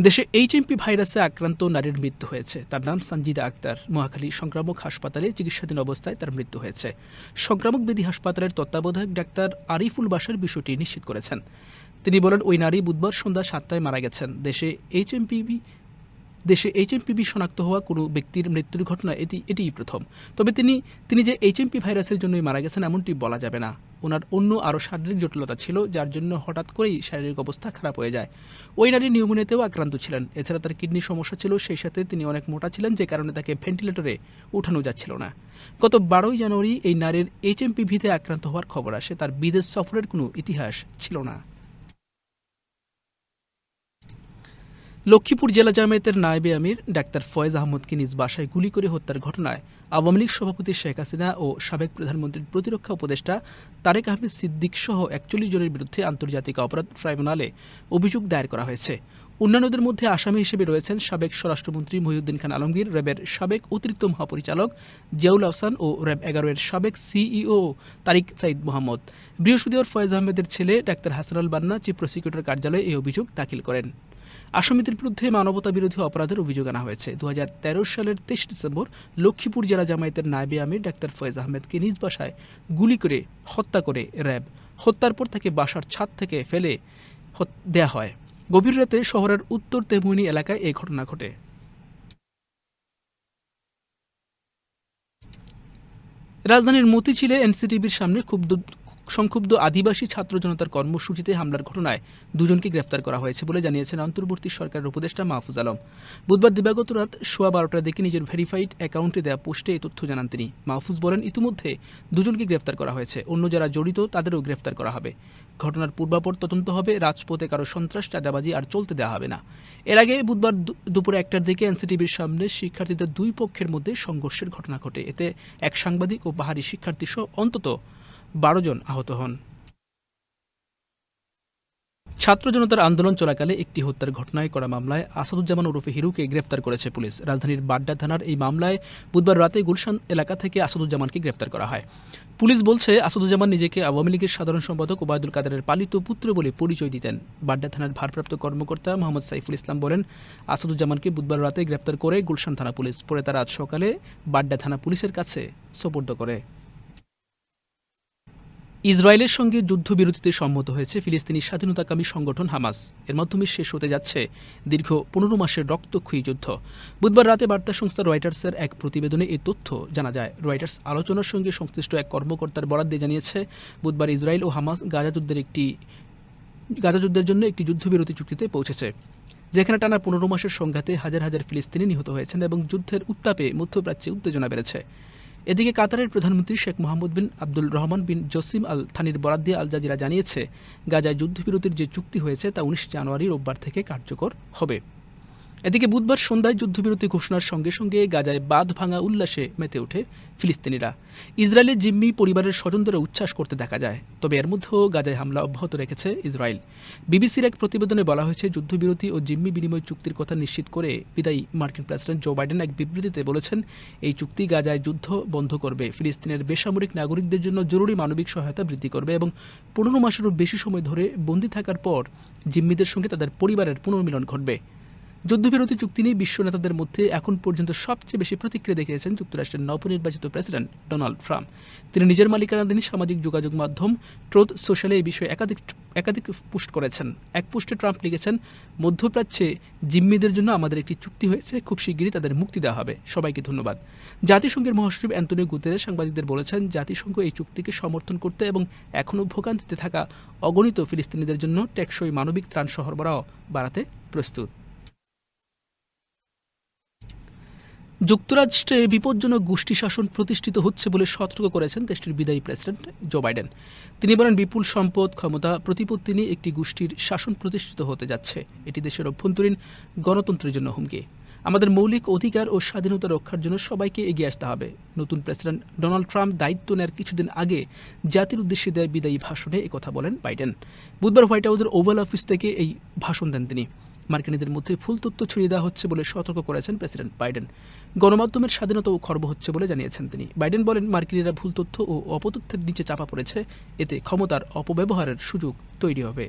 দেশে এইচএমপি ভাইরাসে আক্রান্ত নারীর মৃত্যু হয়েছে। তার নাম সঞ্জিদা আক্তার। মহাখালী সংক্রামক হাসপাতালে চিকিৎসাধীন অবস্থায় তার মৃত্যু হয়েছে। সংক্রামক বিধি হাসপাতালের তত্ত্বাবধায়ক ডাক্তার আরিফুল বাসার বিষয়টি নিশ্চিত করেছেন। তিনি বলেন, ওই নারী বুধবার সন্ধ্যা সাতটায় মারা গেছেন। দেশে এইচএমপিভি দেশে এইচএমপিভি শনাক্ত হওয়া কোনো ব্যক্তির মৃত্যুর ঘটনা এটি, এটিই প্রথম। তবে তিনি তিনি যে এইচএমপি ভাইরাসের জন্যই মারা গেছেন এমনটি বলা যাবে না। ওনার অন্য আরও শারীরিক জটিলতা ছিল, যার জন্য হঠাৎ করেই শারীরিক অবস্থা খারাপ হয়ে যায়। ওই নারী নিউমোনিয়াতেও আক্রান্ত ছিলেন। এছাড়া তার কিডনির সমস্যা ছিল, সেই সাথে তিনি অনেক মোটা ছিলেন, যে কারণে তাকে ভেন্টিলেটরে উঠানো যাচ্ছিল না। গত বারোই জানুয়ারি এই নারীর এইচএমপিভিতে আক্রান্ত হওয়ার খবর আসে, তার বিদেশ সফরের কোনো ইতিহাস ছিল না। লক্ষ্মীপুর জেলা জামায়াতের নায়েবে আমির, ডাক্তার ফয়েজ আহমদকে নিজ বাসায় গুলি করে হত্যার ঘটনায় আওয়ামী লীগ সভাপতি শেখ হাসিনা ও সাবেক প্রধানমন্ত্রীর প্রতিরক্ষা উপদেষ্টা তারেক আহমেদ সিদ্দিক সহ একচল্লিশ জনের বিরুদ্ধে আন্তর্জাতিক অপরাধ ট্রাইব্যুনালে অভিযোগ দায়ের করা হয়েছে। অন্যান্যদের মধ্যে আসামি হিসেবে রয়েছেন সাবেক স্বরাষ্ট্রমন্ত্রী মহিউদ্দিন খান আলমগীর, র্যাবের সাবেক অতিরিক্ত মহাপরিচালক জিয়াউল আহসান ও র্যাব এগারো এর সাবেক সিইও তারিক সাইদ মোহাম্মদ। বৃহস্পতিবার ফয়েজ আহমেদের ছেলে ডাক্তার হাসানুল বান্না, চিফ প্রসিকিউটর কার্যালয়ে এই অভিযোগ দাখিল করেন। আসামিদের বিরুদ্ধে মানবতা বিরোধী অপরাধের অভিযোগ আনা হয়েছে। দুহাজার তেরো সালের তেইশ ডিসেম্বর লক্ষ্মীপুর জেলা জামায়াতের নায়েবে আমির ডাক্তার ফয়েজ আহমেদকে নিজ বাসায় গুলি করে হত্যা করে র্যাব। হত্যার পর তাকে বাসার ছাদ থেকে ফেলে দেয়া হয়। গভীর রাতে শহরের উত্তর তেমুইনি এলাকায় এই ঘটনা ঘটে। রাজধানীর মতিঝিলে এনসিটিভির সামনে খুব সংক্ষুব্ধ আদিবাসী ছাত্র জনতার কর্মসূচিতে হামলার ঘটনায় দুজনকে গ্রেফতার করা হয়েছে বলে জানিয়েছেন অন্তর্বর্তী সরকারের উপদেষ্টা মাহফুজ আলম। বুধবার দিবাগত রাত সোয়া বারোটার দিকে নিজের ভেরিফাইড অ্যাকাউন্টে দেওয়া পোস্টে এই তথ্য জানান তিনি। মাহফুজ বলেন, ইতিমধ্যে দুজনকে গ্রেফতার করা হয়েছে। অন্য যারা জড়িত তাদেরও গ্রেফতার করা হবে। ঘটনার পূর্বাপর তদন্ত হবে, রাজপথে কারও সন্ত্রাস, চাঁদাবাজি আর চলতে দেওয়া হবে না। এর আগে বুধবার দুপুরে একটার দিকে এনসিটিভির সামনে শিক্ষার্থীদের দুই পক্ষের মধ্যে সংঘর্ষের ঘটনা ঘটে। এতে এক সাংবাদিক ও বাহারি শিক্ষার্থী সহ অন্তত বারো জন আহত হন। ছাত্র জনতার আন্দোলন চলাকালে একটি হত্যার ঘটনায় করা মামলায় আসাদুজ্জামান ওরফে হিরুকে গ্রেফতার করেছে পুলিশ। রাজধানীর বাড্ডা থানার এই মামলায় বুধবার রাতে গুলশান এলাকা থেকে আসাদুজ্জামানকে গ্রেফতার করা হয়। পুলিশ বলছে, আসাদুজ্জামান নিজেকে আওয়ামী লীগের সাধারণ সম্পাদক ওবায়দুল কাদেরের পালিত পুত্র বলে পরিচয় দিতেন। বাড্ডা থানার ভারপ্রাপ্ত কর্মকর্তা মোহাম্মদ সাইফুল ইসলাম বলেন, আসাদুজ্জামানকে বুধবার রাতে গ্রেফতার করে গুলশান থানা পুলিশ। পরে তারা আজ সকালে বাড্ডা থানা পুলিশের কাছে সোপর্দ করে। ইসরায়েলের সঙ্গে যুদ্ধবিরতিতে সম্মত হয়েছে ফিলিস্তিনি স্বাধীনতাকামী সংগঠন হামাস। এর মাধ্যমে শেষ হতে যাচ্ছে দীর্ঘ পনেরো মাসের রক্তক্ষয়ী যুদ্ধ। বুধবার রাতে বার্তা সংস্থা রয়টার্সের এক প্রতিবেদনে এই তথ্য জানা যায়। রয়টার্স আলোচনার সঙ্গে সংশ্লিষ্ট এক কর্মকর্তার বরাদ দিয়ে জানিয়েছে, বুধবার ইসরায়েল ও হামাস গাজা যুদ্ধের একটি, গাজা যুদ্ধের জন্য একটি যুদ্ধবিরতি চুক্তিতে পৌঁছেছে, যেখানে টানা পনেরো মাসের সংঘাতে হাজার হাজার ফিলিস্তিনি নিহত হয়েছেন এবং যুদ্ধের উত্তাপে মধ্যপ্রাচ্যে উত্তেজনা বেড়েছে। এদিকে কাতারের প্রধানমন্ত্রী শেখ মোহাম্মদ বিন আব্দুল রহমান বিন জসিম আল থানির বরাদ দিয়ে আল জাজিরা জানিয়েছে, গাজায় যুদ্ধবিরতির যে চুক্তি হয়েছে তা উনিশ জানুয়ারি রোববার থেকে কার্যকর হবে। এদিকে বুধবার সন্ধ্যায় যুদ্ধবিরতি ঘোষণার সঙ্গে সঙ্গে গাজায় বাঁধ ভাঙা উল্লাসে মেতে ওঠে ফিলিস্তিনিরা। ইসরায়েলের জিম্মি পরিবারের স্বজনদের উচ্ছ্বাস করতে দেখা যায়। তবে এর মধ্যেও গাজায় হামলা অব্যাহত রেখেছে ইসরায়েল। বিবিসির এক প্রতিবেদনে বলা হয়েছে, যুদ্ধবিরতি ও জিম্মি বিনিময় চুক্তির কথা নিশ্চিত করে বিদায়ী মার্কিন প্রেসিডেন্ট জো বাইডেন এক বিবৃতিতে বলেছেন, এই চুক্তি গাজায় যুদ্ধ বন্ধ করবে। ফিলিস্তিনের বেসামরিক নাগরিকদের জন্য জরুরি মানবিক সহায়তা বৃদ্ধি করবে এবং পনেরো মাসেরও বেশি সময় ধরে বন্দী থাকার পর জিম্মিদের সঙ্গে তাদের পরিবারের পুনর্মিলন ঘটবে। যুদ্ধবিরতি চুক্তি নিয়ে বিশ্ব নেতাদের মধ্যে এখন পর্যন্ত সবচেয়ে বেশি প্রতিক্রিয়া দেখিয়েছেন যুক্তরাষ্ট্রের নবনির্বাচিত প্রেসিডেন্ট ডোনাল্ড ট্রাম্প। তিনি নিজের মালিকানাধীন সামাজিক যোগাযোগ মাধ্যম ট্রোথ সোশ্যালে এই বিষয়ে একাধিক একাধিক পোস্ট করেছেন। এক পোস্টে ট্রাম্প লিখেছেন, মধ্যপ্রাচ্যে জিম্মিদের জন্য আমাদের একটি চুক্তি হয়েছে, খুব শিগগিরই তাদের মুক্তি দেওয়া হবে। সবাইকে ধন্যবাদ। জাতিসংঘের মহাসচিব অ্যান্টনিও গুতেরে সাংবাদিকদের বলেছেন, জাতিসংঘ এই চুক্তিকে সমর্থন করতে এবং এখনও ভোগান্তিতে থাকা অগণিত ফিলিস্তিনিদের জন্য টেকসই মানবিক ত্রাণ সরবরাহ বাড়াতে প্রস্তুত। যুক্তরাষ্ট্রে বিপজ্জনক গোষ্ঠী শাসন প্রতিষ্ঠিত হচ্ছে বলে সতর্ক করেছেন দেশটির বিদায়ী প্রেসিডেন্ট জো বাইডেন। তিনি বলেন, বিপুল সম্পদ, ক্ষমতা, প্রতিপত্তি নিয়ে একটি গোষ্ঠীর শাসন প্রতিষ্ঠিত হতে যাচ্ছে। এটি দেশের অভ্যন্তরীণ গণতন্ত্রের জন্য হুমকি। আমাদের মৌলিক অধিকার ও স্বাধীনতা রক্ষার জন্য সবাইকে এগিয়ে আসতে হবে। নতুন প্রেসিডেন্ট ডোনাল্ড ট্রাম্প দায়িত্ব নেয়ার কিছুদিন আগে জাতির উদ্দেশ্যে দেয় বিদায়ী ভাষণে কথা বলেন বাইডেন। বুধবার হোয়াইট হাউসের ওভাল অফিস থেকে এই ভাষণ দেন তিনি। মার্কিনীদের মধ্যে ফুল তথ্য ছড়িয়ে দেওয়া হচ্ছে বলে সতর্ক করেছেন প্রেসিডেন্ট বাইডেন। গণমাধ্যমের স্বাধীনতাও খর্ব হচ্ছে বলে জানিয়েছেন তিনি। বাইডেন বলেন, মার্কিনীরা ভুল তথ্য ও অপতথ্যের নিচে চাপা পড়েছে। এতে ক্ষমতার অপব্যবহারের সুযোগ তৈরি হবে।